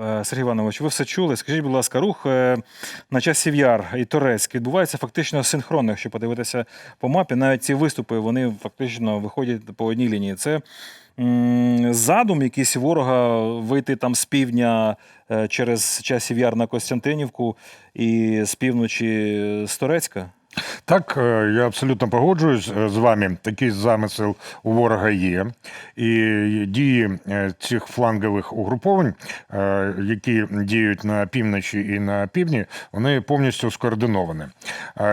Е, Сергій Іванович, ви все чули. Скажіть, будь ласка, рух е, на часів Яр і Торецьк відбувається фактично синхронно, якщо подивитися по мапі. Навіть ці виступи вони фактично виходять по одній лінії. Це задум якийсь ворога вийти там з півдня е, через часів Яр на Костянтинівку і з півночі з Торецька. Так, е, я абсолютно погоджуюсь е, з вами. Такий замисел у ворога є. І дії е, цих флангових угруповань, які діють на півночі і на півдні, вони повністю скоординовані.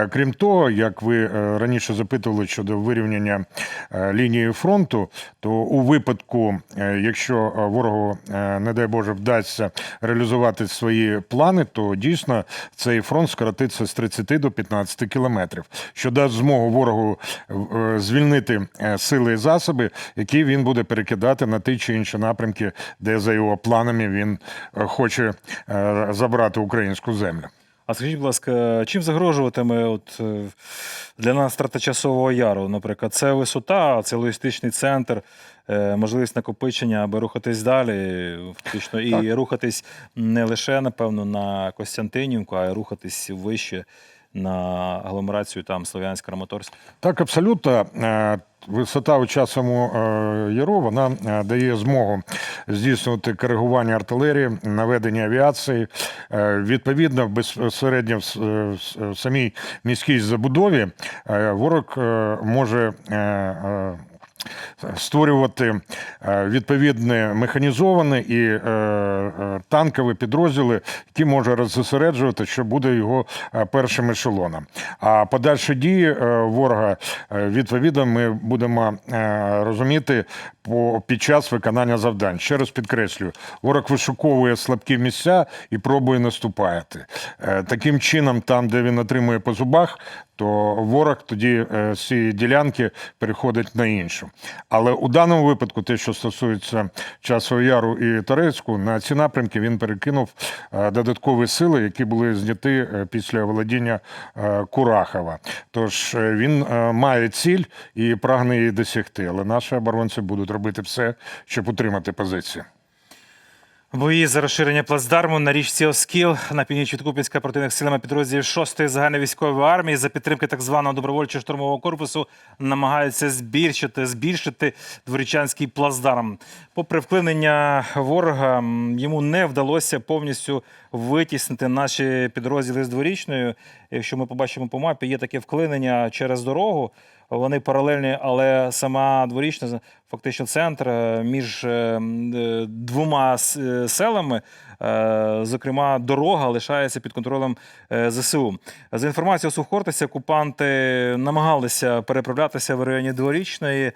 Крім того, як ви раніше запитували щодо вирівняння лінії фронту, то у випадку, якщо ворогу, не дай Боже, вдасться реалізувати свої плани, то дійсно цей фронт скоротиться з 30 до 15 кілометрів, що дасть змогу ворогу е, звільнити е, сили і засоби, які він буде перекидати на ті чи інші напрямки, де за його планами він е, хоче забрати українську землю. А скажіть, будь ласка, чим загрожуватиме от, для нас страта часового яру? Наприклад, це висота, це логістичний центр, можливість накопичення, аби рухатись далі, фактично, і Так. рухатись не лише, напевно, на Костянтинівку, а й рухатись вище на агломерацію там Слов'янськ, Краматорськ. Так, абсолютно. Е, Висота у часому е, яру вона е, дає змогу здійснювати коригування артилерії, наведення авіації. Відповідно, безпосередньо в самій міській забудові ворог може створювати е, відповідне механізоване і е, е, танкові підрозділи, які може роззосереджувати, що буде його першим ешелоном. А подальші дії ворога відповідно ми будемо розуміти по під час виконання завдань. Ще раз підкреслюю, ворог вишуковує слабкі місця і пробує наступати. Таким чином, там, де він отримує по зубах, то ворог тоді з цієї ділянки переходить на іншу. Але у даному випадку, те, що стосується часу яру і Торецьку, на ці напрямки він перекинув е, додаткові сили, які були зняті е, після володіння е, Курахова. Тож він має ціль і прагне її досягти. Але наші оборонці будуть робити все, щоб утримати позиції. Бої за розширення плацдарму на річці Оскіл на північі від Купінська противник силами підрозділів 6-ї загальновійськової армії за підтримки так званого добровольчого штурмового корпусу намагаються збільшити, збільшити дворічанський плацдарм. Попри вклинення ворога, йому не вдалося повністю витіснити наші підрозділи з дворічною. Якщо ми побачимо по мапі, є таке вклинення через дорогу. Вони паралельні, але сама дворічна, фактично центр е, між е, е, двома селами. Е, Зокрема, дорога лишається під контролем е, ЗСУ. За інформацією Сухортиця, окупанти намагалися переправлятися в районі дворічної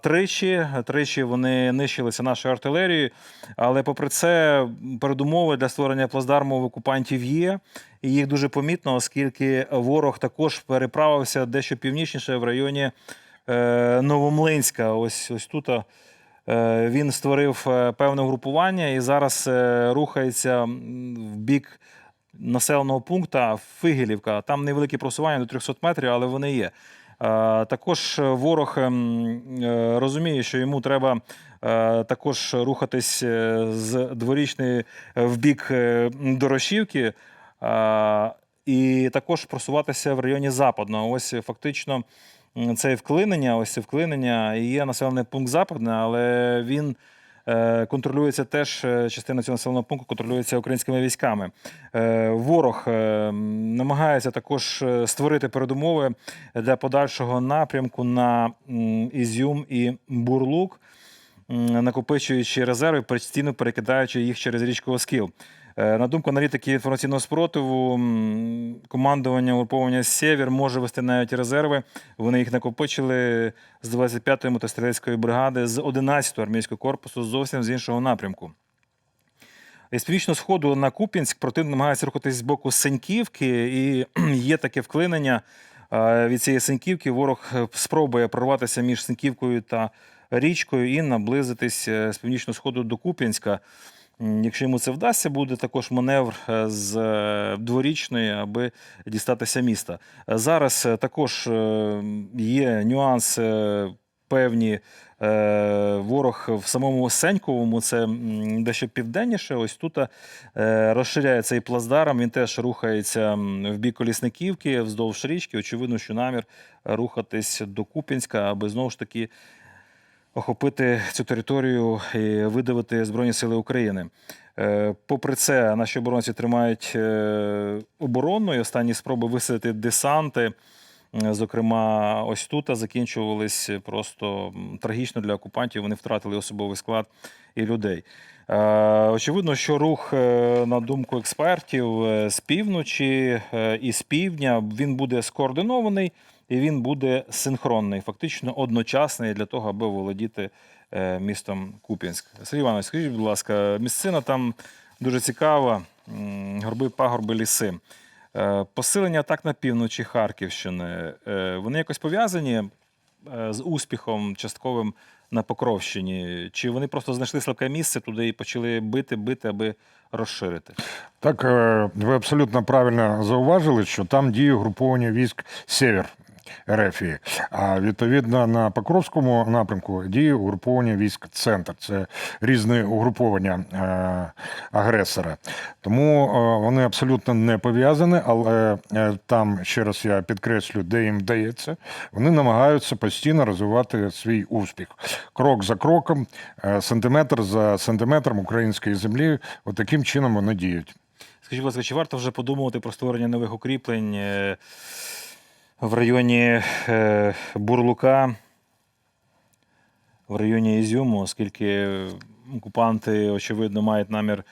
тричі. Тричі вони нищилися нашою артилерією. Але попри це, передумови для створення плацдарму в окупантів є. І їх дуже помітно, оскільки ворог також переправився дещо північніше в районі е, Новомлинська. Ось ось тут. Е, Він створив е, певне групування і зараз е, рухається в бік населеного пункту Фигелівка. Там невеликі просування до 300 метрів, але вони є. Також ворог ем, розуміє, що йому треба також рухатись з дворічної в бік Дорошівки. І також просуватися в районі Западного. Ось фактично це вклинення, ось це вклинення і є населений пункт Западне, але він е, контролюється теж е, частина цього населеного пункту контролюється українськими військами. Е, Ворог намагається також створити передумови для подальшого напрямку на Ізюм і Бурлук, накопичуючи резерви, постійно перекидаючи їх через річку Оскіл. Е, На думку аналітики інформаційного спротиву, командування угруповання Сєвєр може вести навіть резерви. Вони їх накопичили з 25-ї мотострілецької бригади з 11-го армійського корпусу зовсім з іншого напрямку. З північного сходу на Куп'янськ противник намагається рухатись з боку Сеньківки, і є таке вклинення е, від цієї Сеньківки. Ворог е, спробує прорватися між Сеньківкою та річкою і наблизитись з північного сходу до Куп'янська. Якщо йому це вдасться, буде також маневр е, з е, дворічної, аби дістатися міста. Е, Зараз також є нюанс певні. Ворог в самому Сеньковому, це дещо південніше. Ось тут е, розширяє цей плацдарм. Він теж рухається в бік Колісниківки, вздовж річки. Очевидно, що намір рухатись до Куп'янська, аби знову ж таки охопити цю територію і видавити Збройні Сили України. Е, Попри це, наші оборонці тримають е, оборону і останні спроби висадити десанти. Зокрема, ось тут закінчувались просто трагічно для окупантів. Вони втратили особовий склад і людей. Е, Очевидно, що рух, на думку експертів, з півночі і з півдня він буде скоординований і він буде синхронний, фактично одночасний для того, аби володіти е, містом Куп'янськ. Сергій Іванович, скажіть, будь ласка, місцина там дуже цікава, горби, пагорби, ліси. Е, Посилення атак на півночі Харківщини, е, вони якось пов'язані з успіхом частковим на Покровщині? Чи вони просто знайшли слабке місце туди і почали бити, бити, аби розширити? Так, ви абсолютно правильно зауважили, що там діє груповання військ Север. Рефії. А відповідно на Покровському напрямку діє угруповання військ Центр. Це різні угруповання е, агресора. Тому е, вони абсолютно не пов'язані, але е, там, ще раз я підкреслю, де їм вдається, вони намагаються постійно розвивати свій успіх. Крок за кроком, сантиметр за сантиметром української землі. От таким чином вони діють. Скажіть, будь ласка, чи варто вже подумувати про створення нових укріплень в районі е, Бурлука, в районі Ізюму, оскільки окупанти, очевидно, мають намір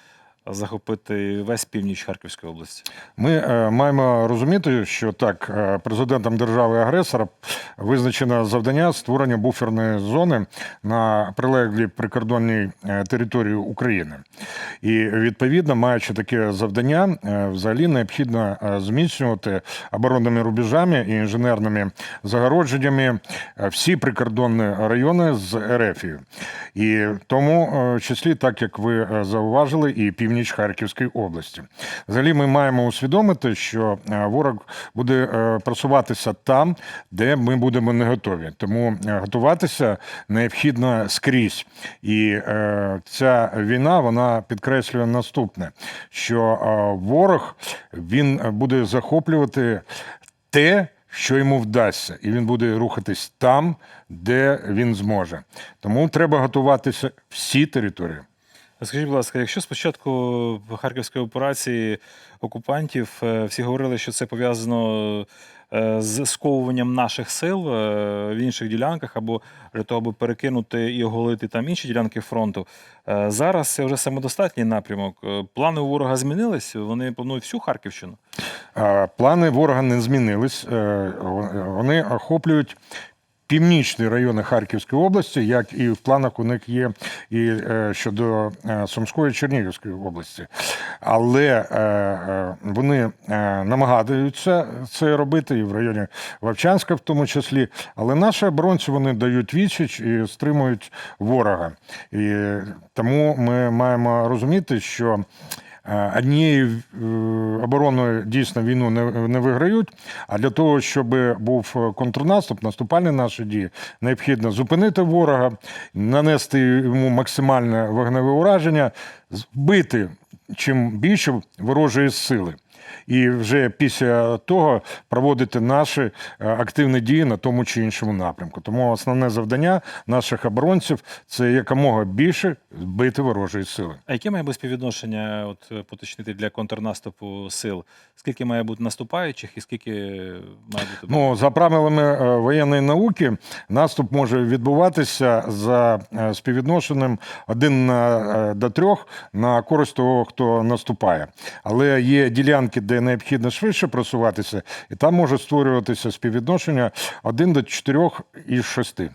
захопити весь північ Харківської області? Ми е, маємо розуміти, що так, е, президентом держави-агресора визначено завдання створення буферної зони на прилеглій прикордонній е, території України. І відповідно, маючи таке завдання, е, взагалі необхідно зміцнювати оборонними рубежами і інженерними загородженнями всі прикордонні райони з РФ. І тому, числі, так як ви зауважили, і північ Харківської області. Взагалі, ми маємо усвідомити, що е, ворог буде е, просуватися там, де ми будемо не готові. Тому е, готуватися необхідно скрізь. І ця війна вона підкреслює наступне: що ворог він буде захоплювати те. Що йому вдасться, і він буде рухатись там, де він зможе. Тому треба готуватися всі території. Скажіть, будь ласка, якщо спочатку харківської операції окупантів е, всі говорили, що це пов'язано е, з сковуванням наших сил е, в інших ділянках, або для того, аби перекинути і оголити там інші ділянки фронту, зараз це вже самодостатній напрямок. Плани у ворога змінились, вони планують всю Харківщину. Плани ворога не змінились. Вони охоплюють північні райони Харківської області, як і в планах у них є і е, щодо е, Сумської Чернігівської області. Але е, вони намагаються це робити і в районі Вовчанська, в тому числі. Але наші оборонці вони дають відсіч і стримують ворога. І тому ми маємо розуміти, що. Однією обороною дійсно війну не, не виграють. А для того, щоб був контрнаступ, наступальні наші дії, необхідно зупинити ворога, нанести йому максимальне вогневе ураження, збити чим більше ворожої сили. І вже після того проводити наші е, активні дії на тому чи іншому напрямку. Тому основне завдання наших оборонців це якомога більше збити ворожої сили. А яке має бути співвідношення, от е, поточнити для контрнаступу сил? Скільки має бути наступаючих і скільки має бути Ну, за правилами е, воєнної науки, наступ може відбуватися за е, співвідношенням один на, е, до трьох на користь того, хто наступає. Але є ділянки, де необхідно швидше просуватися, і там може створюватися співвідношення один до чотирьох із шести.